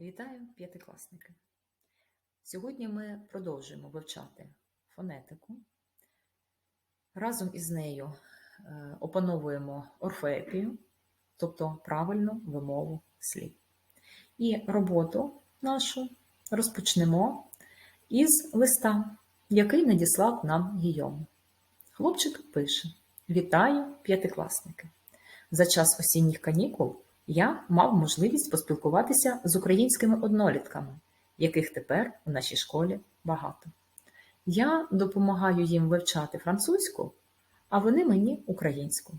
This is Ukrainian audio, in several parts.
Вітаю, п'ятикласники! Сьогодні ми продовжуємо вивчати фонетику. Разом із нею е, опановуємо орфоепію, тобто правильну вимову слів. І роботу нашу розпочнемо із листа, який надіслав нам Гійом. Хлопчик пише: Вітаю, п'ятикласники! За час осінніх канікул я мав можливість поспілкуватися з українськими однолітками, яких тепер у нашій школі багато. Я допомагаю їм вивчати французьку, а вони мені українську.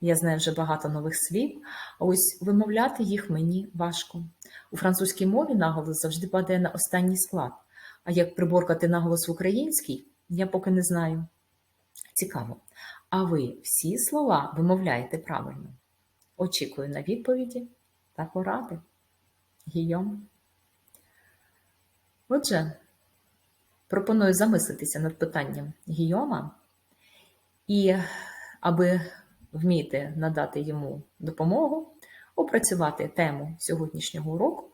Я знаю вже багато нових слів, а ось вимовляти їх мені важко. У французькій мові наголос завжди падає на останній склад, а як приборкати наголос в українській, я поки не знаю. Цікаво. А ви всі слова вимовляєте правильно? Очікую на відповіді та поради. Гійом. Отже, пропоную замислитися над питанням Гійома, і, аби вміти надати йому допомогу, опрацювати тему сьогоднішнього уроку,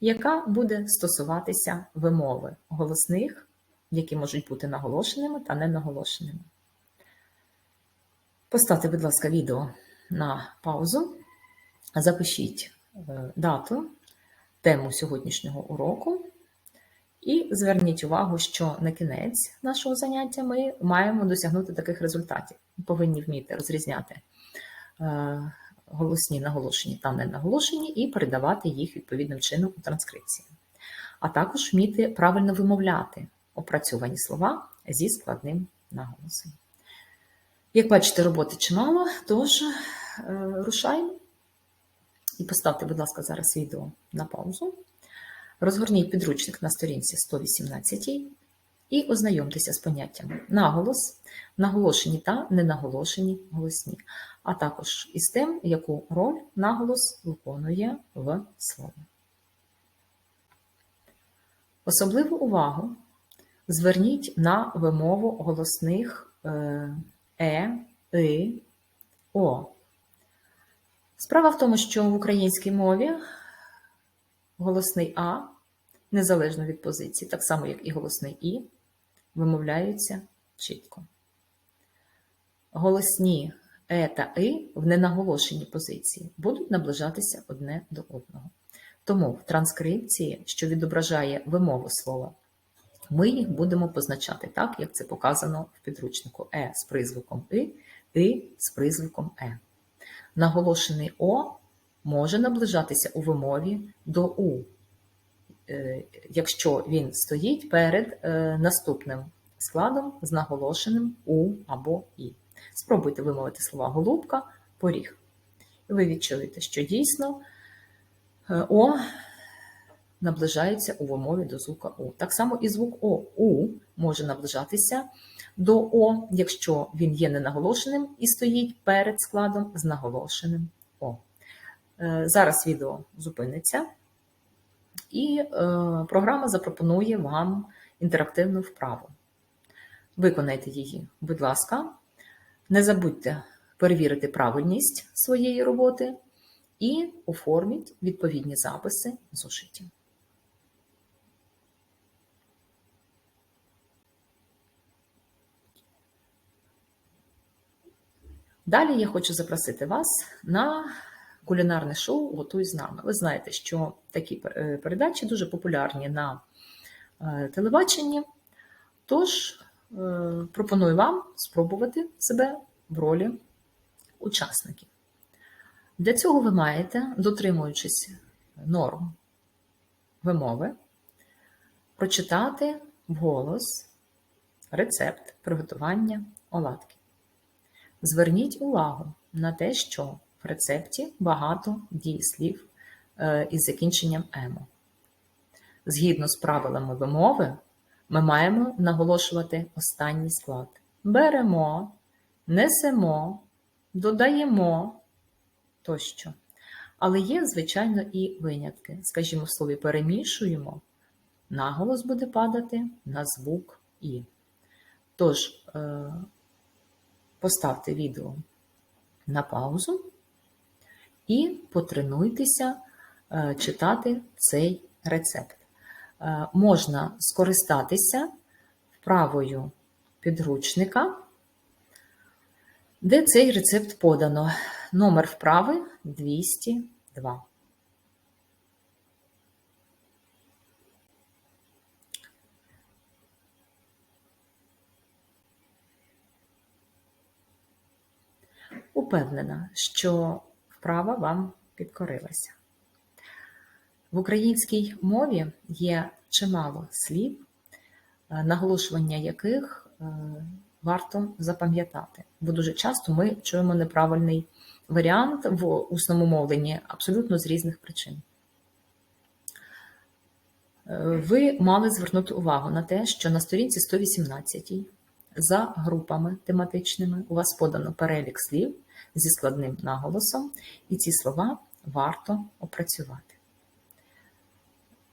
яка буде стосуватися вимови голосних, які можуть бути наголошеними та ненаголошеними. Поставте, будь ласка, відео на паузу, запишіть е, дату, тему сьогоднішнього уроку, і зверніть увагу, що на кінець нашого заняття ми маємо досягнути таких результатів. Повинні вміти розрізняти е, голосні наголошені та ненаголошені і передавати їх відповідним чином у транскрипції. А також вміти правильно вимовляти опрацьовані слова зі складним наголосом. Як бачите, роботи чимало, тож е, рушаємо. І поставте, будь ласка, зараз відео на паузу. Розгорніть підручник на сторінці 118 і ознайомтеся з поняттями наголос, наголошені та ненаголошені голосні, а також із тим, яку роль наголос виконує в слові. Особливу увагу зверніть на вимову голосних е, и, о. Справа в тому, що в українській мові голосний А, незалежно від позиції, так само, як і голосний І, вимовляються чітко. Голосні Е та И в ненаголошеній позиції будуть наближатися одне до одного. Тому в транскрипції, що відображає вимову слова, ми їх будемо позначати так, як це показано в підручнику Е з призвуком И, И з призвуком Е. Наголошений О може наближатися у вимові до У, е, якщо він стоїть перед е, наступним складом з наголошеним У або І. Спробуйте вимовити слова голубка, поріг. І ви відчуєте, що дійсно е, О наближається у вимові до звука О. Так само і звук О У може наближатися до О, якщо він є ненаголошеним і стоїть перед складом з наголошеним О. Е, зараз відео зупиниться, і е, програма запропонує вам інтерактивну вправу. Виконайте її, будь ласка, не забудьте перевірити правильність своєї роботи і оформіть відповідні записи в зошиті. Далі я хочу запросити вас на кулінарне шоу Готуй з нами. Ви знаєте, що такі е, передачі дуже популярні на е, телебаченні. Тож е, пропоную вам спробувати себе в ролі учасників. Для цього ви маєте, дотримуючись норм вимови, прочитати вголос рецепт приготування оладки. Зверніть увагу на те, що в рецепті багато дієслів е, із закінченням емо. Згідно з правилами вимови, ми маємо наголошувати останній склад. Беремо, несемо, додаємо тощо. Але є, звичайно, і винятки. Скажімо, в слові перемішуємо, наголос буде падати на звук І. Тож, е, поставте відео на паузу і потренуйтеся е, читати цей рецепт, е, можна скористатися вправою підручника, де цей рецепт подано. Номер вправи 202. Упевнена, що вправа вам підкорилася. В українській мові є чимало слів, е, наголошування яких е, варто запам'ятати, бо дуже часто ми чуємо неправильний варіант в усному мовленні абсолютно з різних причин. Е, Ви мали звернути увагу на те, що на сторінці 118 за групами тематичними у вас подано перелік слів зі складним наголосом, і ці слова варто опрацювати.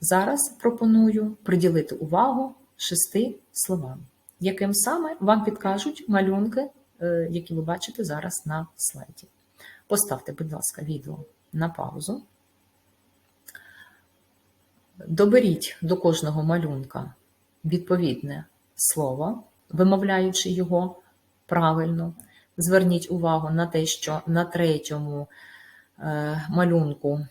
Зараз пропоную приділити увагу шести словам, яким саме вам підкажуть малюнки, е, які ви бачите зараз на слайді. Поставте, будь ласка, відео на паузу. Доберіть до кожного малюнка відповідне слово, вимовляючи його правильно. Зверніть увагу на те, що на третьому е, малюнку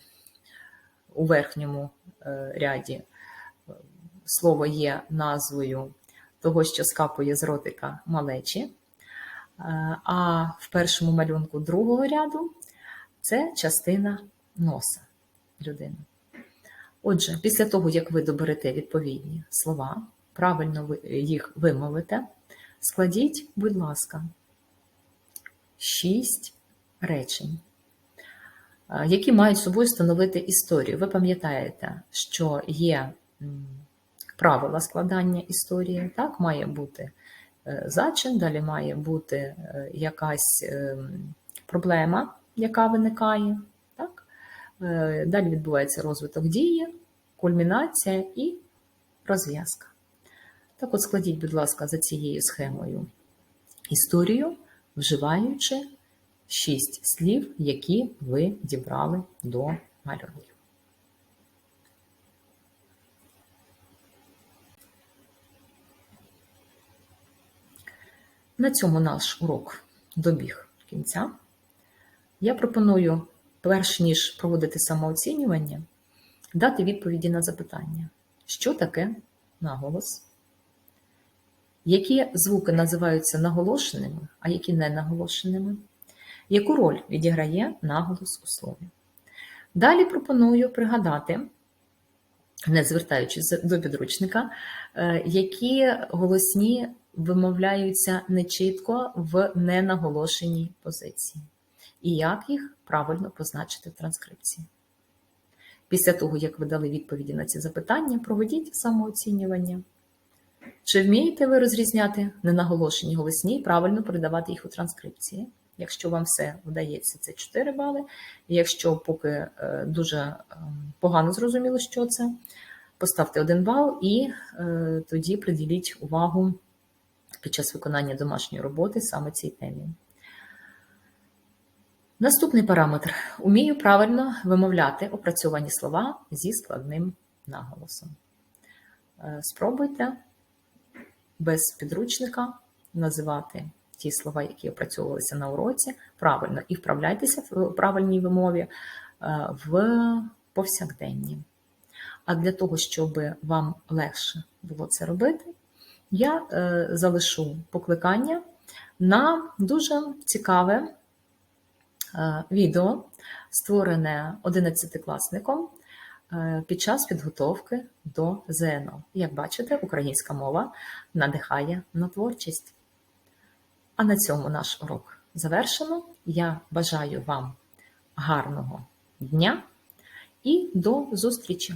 у верхньому е, ряді е, слово є назвою того, що скапує з ротика малечі. А в першому малюнку другого ряду це частина носа людини. Отже, після того, як ви доберете відповідні слова, правильно ви їх вимовите, складіть, будь ласка, шість речень, е, які мають собою становити історію. Ви пам'ятаєте, що є правила складання історії, так, має бути е, зачин, далі має бути е, якась проблема, яка виникає. Так? Далі відбувається розвиток дії, кульмінація і розв'язка. Так от складіть, будь ласка, за цією схемою історію, вживаючи шість слів, які ви дібрали до малюнків. На цьому наш урок добіг кінця. Я пропоную, перш ніж проводити самооцінювання, дати відповіді на запитання, що таке наголос, які звуки називаються наголошеними, а які не наголошеними, яку роль відіграє наголос у слові. Далі пропоную пригадати, не звертаючись до підручника, е, які голосні вимовляються нечітко в ненаголошеній позиції, і як їх правильно позначити в транскрипції. Після того, як ви дали відповіді на ці запитання, проведіть самооцінювання. Чи вмієте ви розрізняти ненаголошені голосні і правильно передавати їх у транскрипції? Якщо вам все вдається, це 4 бали. Якщо поки е, дуже е, погано зрозуміло, що це, поставте 1 бал і е, тоді приділіть увагу під час виконання домашньої роботи саме цій темі. Наступний параметр. Умію правильно вимовляти опрацьовані слова зі складним наголосом. Е, Спробуйте без підручника називати ті слова, які опрацьовувалися на уроці, правильно і вправляйтеся в правильній вимові е, в повсякденні. А для того, щоб вам легше було це робити, я е, залишу покликання на дуже цікаве е, відео, створене 11-класником е, під час підготовки до ЗНО. Як бачите, українська мова надихає на творчість. А на цьому наш урок завершено. Я бажаю вам гарного дня і до зустрічі!